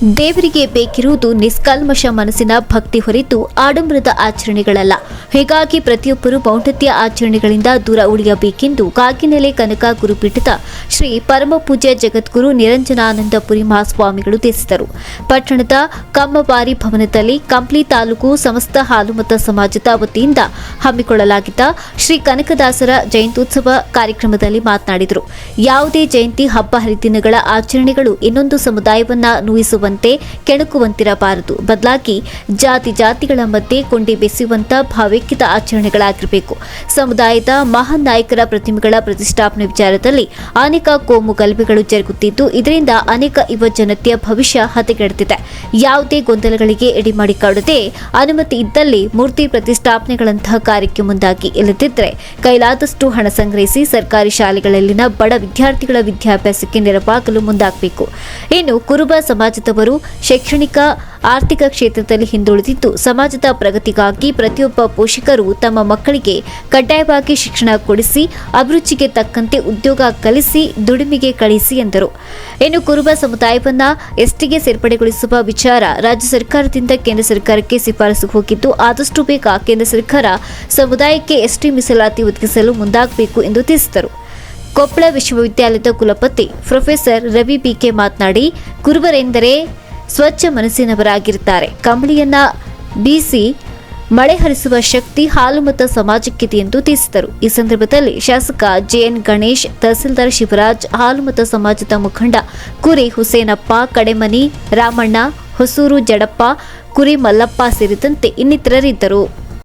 ದೇವರಿಗೆ ಬೇಕಿರುವುದು ನಿಷ್ಕಲ್ಮಶ ಮನಸ್ಸಿನ ಭಕ್ತಿ ಹೊರಿತು ಆಡಂಬರದ ಆಚರಣೆಗಳಲ್ಲ. ಹೀಗಾಗಿ ಪ್ರತಿಯೊಬ್ಬರು ಮೌಢ್ಯತೆಯ ಆಚರಣೆಗಳಿಂದ ದೂರ ಉಳಿಯಬೇಕೆಂದು ಕಾಗಿನೆಲೆ ಕನಕ ಗುರುಪೀಠದ ಶ್ರೀ ಪರಮ ಪೂಜ್ಯ ಜಗದ್ಗುರು ನಿರಂಜನಾನಂದಪುರಿ ಮಹಾಸ್ವಾಮಿಗಳು ತಿಳಿಸಿದರು. ಪಟ್ಟಣದ ಕಮ್ಮಬಾರಿ ಭವನದಲ್ಲಿ ಕಂಪ್ಲಿ ತಾಲೂಕು ಸಮಸ್ತ ಹಾಲುಮತ ಸಮಾಜದ ವತಿಯಿಂದ ಹಮ್ಮಿಕೊಳ್ಳಲಾಗಿದ್ದ ಶ್ರೀ ಕನಕದಾಸರ ಜಯಂತ್ಯುತ್ಸವ ಕಾರ್ಯಕ್ರಮದಲ್ಲಿ ಮಾತನಾಡಿದರು. ಯಾವುದೇ ಜಯಂತಿ ಹಬ್ಬ ಹರಿದಿನಗಳ ಆಚರಣೆಗಳು ಇನ್ನೊಂದು ಸಮುದಾಯವನ್ನ ನೋಯಿಸುವಂತೆ ಕೆಣಕುವಂತಿರಬಾರದು. ಬದಲಾಗಿ ಜಾತಿ ಜಾತಿಗಳ ಮಧ್ಯೆ ಕೊಂಡಿ ಬೆಸೆಯುವಂತ ಭಾವೈಕ್ಯದ ಆಚರಣೆಗಳಾಗಿರಬೇಕು. ಸಮುದಾಯದ ಮಹಾನ್ ನಾಯಕರ ಪ್ರತಿಮೆಗಳ ಪ್ರತಿಷ್ಠಾಪನೆ ವಿಚಾರದಲ್ಲಿ ಅನೇಕ ಕೋಮು ಗಲಭೆಗಳು ಜರುಗುತ್ತಿದ್ದು, ಇದರಿಂದ ಅನೇಕ ಯುವ ಜನತೆಯ ಭವಿಷ್ಯ ಹದಗೆಡುತ್ತಿದೆ. ಯಾವುದೇ ಗೊಂದಲಗಳಿಗೆ ಎಡೆ ಮಾಡಿಕೊಡದೆ ಅನುಮತಿ ಇದ್ದಲ್ಲಿ ಮೂರ್ತಿ ಪ್ರತಿಷ್ಠಾಪನೆಗಳಂತಹ ಕಾರ್ಯಕ್ಕೆ ಮುಂದಾಗಿ ಇಲ್ಲದಿದ್ದರೆ ಕೈಲಾದಷ್ಟು ಹಣ ಸಂಗ್ರಹಿಸಿ ಸರ್ಕಾರಿ ಶಾಲೆಗಳಲ್ಲಿನ ಬಡ ವಿದ್ಯಾರ್ಥಿಗಳ ವಿದ್ಯಾಭ್ಯಾಸಕ್ಕೆ ನೆರವಾಗಲು ಮುಂದಾಗಬೇಕು. ಇನ್ನು ಕುರುಬ ಸಮಾಜದವರು ಶೈಕ್ಷಣಿಕ, ಆರ್ಥಿಕ ಕ್ಷೇತ್ರದಲ್ಲಿ ಹಿಂದುಳಿದಿದ್ದು, ಸಮಾಜದ ಪ್ರಗತಿಗಾಗಿ ಪ್ರತಿಯೊಬ್ಬ ಪೋಷಕರು ತಮ್ಮ ಮಕ್ಕಳಿಗೆ ಕಡ್ಡಾಯವಾಗಿ ಶಿಕ್ಷಣ ಕೊಡಿಸಿ, ಅಭಿರುಚಿಗೆ ತಕ್ಕಂತೆ ಉದ್ಯೋಗ ಕಲಿಸಿ, ದುಡಿಮೆಗೆ ಕಳಿಸಿ ಎಂದರು. ಇನ್ನು ಕುರುಬ ಸಮುದಾಯವನ್ನ ಎಸ್ಟಿಗೆ ಸೇರ್ಪಡೆಗೊಳಿಸುವ ವಿಚಾರ ರಾಜ್ಯ ಸರ್ಕಾರದಿಂದ ಕೇಂದ್ರ ಸರ್ಕಾರಕ್ಕೆ ಶಿಫಾರಸು ಹೋಗಿದ್ದು, ಆದಷ್ಟು ಬೇಗ ಕೇಂದ್ರ ಸರ್ಕಾರ ಸಮುದಾಯಕ್ಕೆ ಎಸ್ಟಿ ಮೀಸಲಾತಿ ಒದಗಿಸಲು ಮುಂದಾಗಬೇಕು ಎಂದು ತಿಳಿಸಿದರು. ಕೊಪ್ಪಳ ವಿಶ್ವವಿದ್ಯಾಲಯದ ಕುಲಪತಿ ಪ್ರೊಫೆಸರ್ ರವಿ ಬಿಕೆ ಮಾತನಾಡಿ ಕುರುಬರೆಂದರೆ ಸ್ವಚ್ಛ ಮನಸ್ಸಿನವರಾಗಿರುತ್ತಾರೆ. ಕಂಬಳಿಯನ್ನ ಬೀಸಿ ಮಳೆ ಹರಿಸುವ ಶಕ್ತಿ ಹಾಲುಮತ ಸಮಾಜಕ್ಕಿದೆ ಎಂದು ತಿಳಿಸಿದರು. ಈ ಸಂದರ್ಭದಲ್ಲಿ ಶಾಸಕ ಜೆಎನ್ ಗಣೇಶ್, ತಹಸೀಲ್ದಾರ್ ಶಿವರಾಜ್ ಹಾಲುಮತ ಸಮಾಜದ ಮುಖಂಡ ಕುರಿ ಹುಸೇನಪ್ಪ, ಕಡೆಮನಿ ರಾಮಣ್ಣ, ಹೊಸೂರು ಜಡಪ್ಪ, ಕುರಿ ಮಲ್ಲಪ್ಪ ಸೇರಿದಂತೆ ಇನ್ನಿತರರಿದ್ದರು.